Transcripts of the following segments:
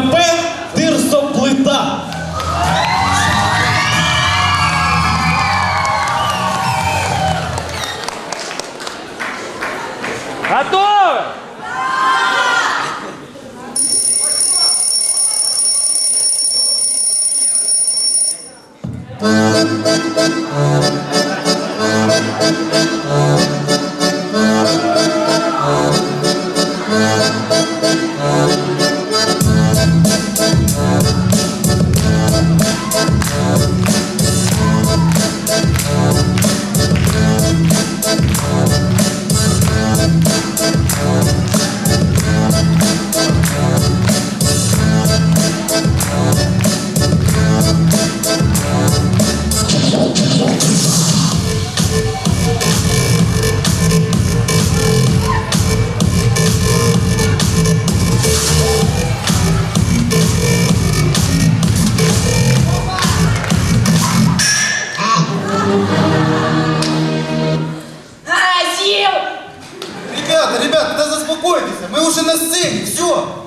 КП Тирсоплита. Готовы? А, мы уже на сцене, все.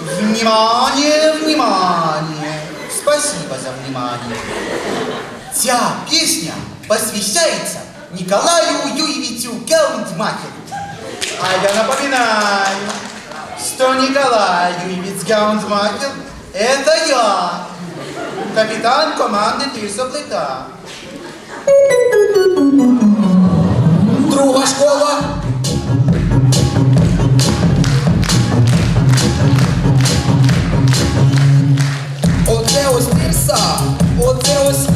Внимание, внимание. Спасибо за внимание. Ця песня посвящается Николаю Юрьевичу Гаундмахеру. А я напоминаю, что Николай Юрьевич Гаундмахер – это я, капитан команды Тирсоплита. Друга ось оце ось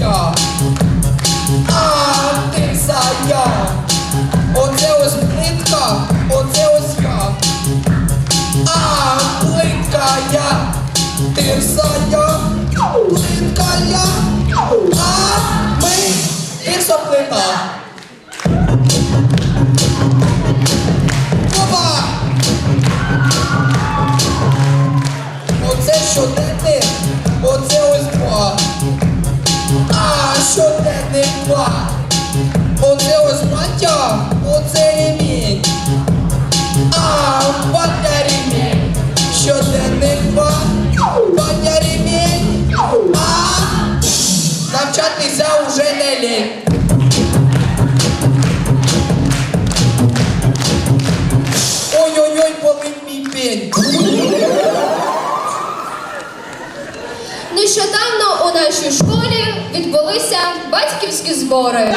Нещодавно у нашій школі відбулися батьківські збори.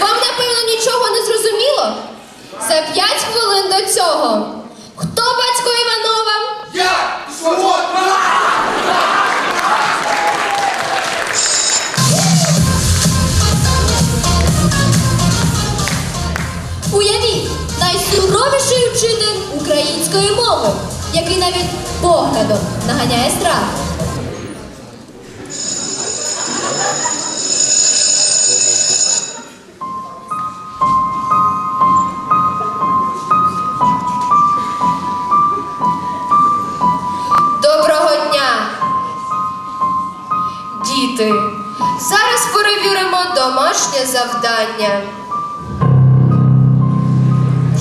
Вам, напевно, нічого не зрозуміло? За п'ять хвилин до цього. Хто батько Іванова? Я! Свободна! Уявіть, найсуровіший вчитель української мови, який навіть поглядом наганяє страх. Доброго дня! Діти, зараз перевіримо домашнє завдання.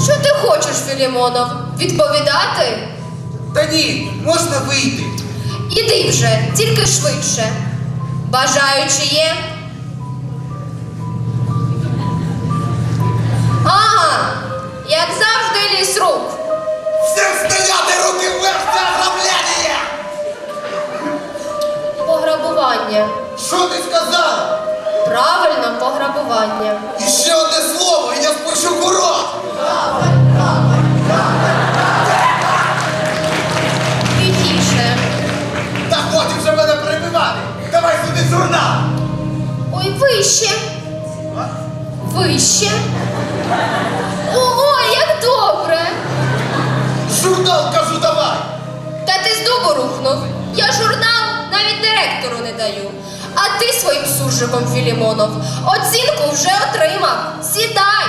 Що ти хочеш, Філімонов? Відповідати? Та ні, можна вийти. Іди вже, тільки швидше. Бажаючи є. Ага, як завжди ліс рук. Всім стояти руки вверх, це ограблення! Пограбування. Що ти сказала? Правильно, пограбування. І ще одне слово, і я спущу курок! Давай сюди! Ой, вище. Вище. Ого, як добре. Журнал кажу, давай! Та ти з дубу рухнув. Я журнал навіть директору не даю. А ти своїм суржиком, Філімонов, оцінку вже отримав. Сідай.